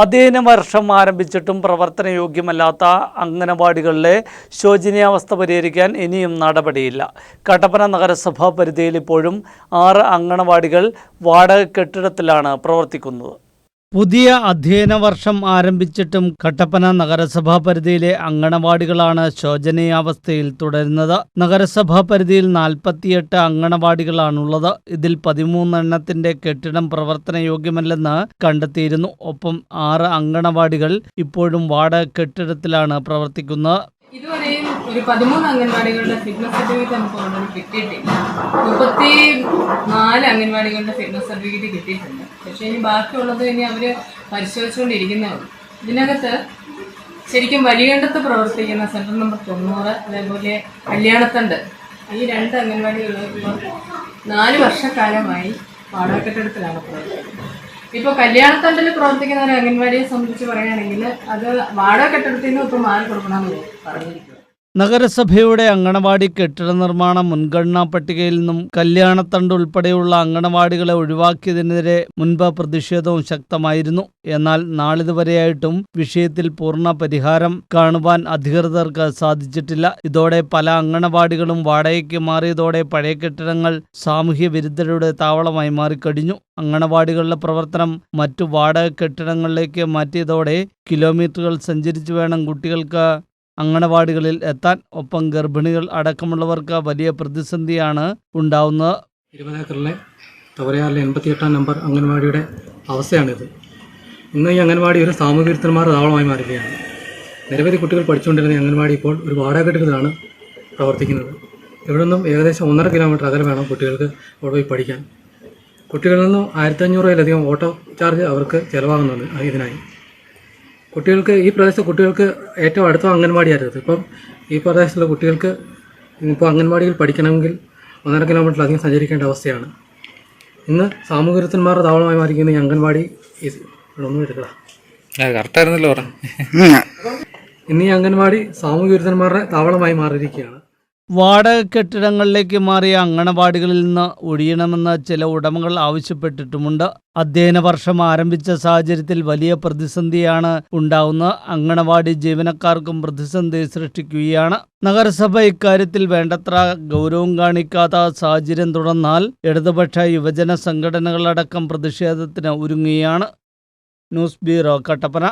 അധ്യയന വർഷം ആരംഭിച്ചിട്ടും പ്രവർത്തനയോഗ്യമല്ലാത്ത അംഗനവാടികളിലെ ശോചനീയാവസ്ഥ പരിഹരിക്കാൻ ഇനിയും നടപടിയില്ല. കട്ടപ്പന നഗരസഭാ പരിധിയിൽ ഇപ്പോഴും ആറ് അംഗനവാടികൾ വാടക കെട്ടിടത്തിലാണ് പ്രവർത്തിക്കുന്നത്. പുതിയ അധ്യയന വർഷം ആരംഭിച്ചിട്ടും കട്ടപ്പന നഗരസഭാ പരിധിയിലെ അങ്കണവാടികളാണ് ശോചനീയാവസ്ഥയിൽ തുടരുന്നത്. നഗരസഭാ പരിധിയിൽ നാൽപ്പത്തിയെട്ട് അങ്കണവാടികളാണുള്ളത്. ഇതിൽ പതിമൂന്നെണ്ണത്തിന്റെ കെട്ടിടം പ്രവർത്തനയോഗ്യമല്ലെന്ന് കണ്ടെത്തിയിരുന്നു. ഒപ്പം ആറ് അങ്കണവാടികൾ ഇപ്പോഴും വാടക കെട്ടിടത്തിലാണ് പ്രവർത്തിക്കുന്നത്. ഒരു പതിമൂന്ന് അംഗൻവാടികളുടെ ഫിറ്റ്നസ് സർട്ടിഫിക്കറ്റ് നമുക്ക് ഓൾറെഡി കിട്ടിയിട്ടില്ല. മുപ്പത്തി നാല് അംഗൻവാടികളുടെ ഫിറ്റ്നസ് സർട്ടിഫിക്കറ്റ് കിട്ടിയിട്ടുണ്ട്. പക്ഷേ ഇനി ബാക്കിയുള്ളത് ഇനി അവർ പരിശോധിച്ചുകൊണ്ടിരിക്കുന്നേ ഉള്ളൂ. ഇതിനകത്ത് ശരിക്കും വലിയണ്ടത്ത് പ്രവർത്തിക്കുന്ന സെന്റർ നമ്പർ തൊണ്ണൂറ് അതേപോലെ കല്യാണത്തണ്ട്. ഈ രണ്ട് അംഗൻവാടികൾ ഇപ്പോൾ നാല് വർഷക്കാലമായി വാടക കെട്ടിടത്തിലാണ് പ്രവർത്തിക്കുന്നത്. ഇപ്പോൾ കല്യാണത്തണ്ടിൽ പ്രവർത്തിക്കുന്ന ഒരു അംഗൻവാടിയെ സംബന്ധിച്ച് പറയുകയാണെങ്കിൽ അത് വാടക കെട്ടിടത്തിൽ നിന്ന് ഇപ്പോൾ മാറി കൊടുക്കണമെന്ന് പറഞ്ഞിരിക്കുക നഗരസഭയുടെ അങ്കണവാടി കെട്ടിട നിർമ്മാണ മുൻഗണനാ പട്ടികയിൽ നിന്നും കല്യാണത്തണ്ട് ഉൾപ്പെടെയുള്ള അങ്കണവാടികളെ ഒഴിവാക്കിയതിനെതിരെ മുൻപ് പ്രതിഷേധവും ശക്തമായിരുന്നു. എന്നാൽ നാളിതുവരെയായിട്ടും വിഷയത്തിൽ പൂർണ പരിഹാരം കാണുവാൻ അധികൃതർക്ക് സാധിച്ചിട്ടില്ല. ഇതോടെ പല അങ്കണവാടികളും വാടകയ്ക്ക് മാറിയതോടെ പഴയ കെട്ടിടങ്ങൾ സാമൂഹ്യ വിരുദ്ധരുടെ താവളമായി മാറിക്കഴിഞ്ഞു. അങ്കണവാടികളുടെ പ്രവർത്തനം മറ്റു വാടക കെട്ടിടങ്ങളിലേക്ക് മാറ്റിയതോടെ കിലോമീറ്ററുകൾ സഞ്ചരിച്ചു വേണം കുട്ടികൾക്ക് അങ്കണവാടികളിൽ എത്താൻ ഒപ്പം ഗർഭിണികൾ അടക്കമുള്ളവർക്ക് വലിയ പ്രതിസന്ധിയാണ് ഉണ്ടാവുന്നത്. ഇരുപത് ഏക്കറിലെ തവരയാറിലെ എൺപത്തിയെട്ടാം നമ്പർ അംഗൻവാടിയുടെ അവസ്ഥയാണിത്. ഇന്ന് ഈ അംഗൻവാടി ഒരു സാമൂഹ്യ വിരുദ്ധന്മാരുടെ താവളമായി മാറുകയാണ്. നിരവധി കുട്ടികൾ പഠിച്ചുകൊണ്ടിരുന്ന അംഗൻവാടി ഇപ്പോൾ ഒരു വാടക കെട്ടിടത്തിലാണ് പ്രവർത്തിക്കുന്നത്. ഇവിടെ നിന്നും ഏകദേശം ഒന്നര കിലോമീറ്റർ അകലെ വേണം കുട്ടികൾക്ക് അവിടെ പോയി പഠിക്കാൻ. കുട്ടികളിൽ നിന്നും ആയിരത്തി അഞ്ഞൂറ് രൂപയിലധികം ഓട്ടോ ചാർജ് അവർക്ക് ചിലവാകുന്നുണ്ട് ഇതിനായി. കുട്ടികൾക്ക് ഈ പ്രദേശത്തെ കുട്ടികൾക്ക് ഏറ്റവും അടുത്ത അംഗൻവാടിയായിരുന്നു. ഇപ്പം ഈ പ്രദേശത്തുള്ള കുട്ടികൾക്ക് ഇപ്പോൾ അംഗൻവാടിയിൽ പഠിക്കണമെങ്കിൽ ഒന്നര കിലോമീറ്ററിലധികം സഞ്ചരിക്കേണ്ട അവസ്ഥയാണ്. ഇന്ന് സാമൂഹ്യത്തിന്മാരുടെ താവളമായി മാറിയിരിക്കുന്ന ഈ അംഗൻവാടി ഒന്നും എടുക്കടാ. കറക്റ്റായിരുന്നല്ലോ ഇന്ന് ഈ അംഗൻവാടി സാമൂഹ്യ വിരുദ്ധന്മാരുടെ താവളമായി മാറിയിരിക്കുകയാണ്. വാടക കെട്ടിടങ്ങളിലേക്ക് മാറിയ അങ്കണവാടികളിൽ നിന്ന് ഒഴിയണമെന്ന് ചില ഉടമകൾ ആവശ്യപ്പെട്ടിട്ടുമുണ്ട്. അധ്യയന വർഷം ആരംഭിച്ച സാഹചര്യത്തിൽ വലിയ പ്രതിസന്ധിയാണ് ഉണ്ടാവുന്നത് അങ്കണവാടി ജീവനക്കാർക്കും പ്രതിസന്ധി സൃഷ്ടിക്കുകയാണ്. നഗരസഭ ഇക്കാര്യത്തിൽ വേണ്ടത്ര ഗൗരവം കാണിക്കാത്ത സാഹചര്യം തുടർന്നാൽ ഇടതുപക്ഷ യുവജന സംഘടനകളടക്കം പ്രതിഷേധത്തിന് ഒരുങ്ങുകയാണ്. News bureau Kattappana.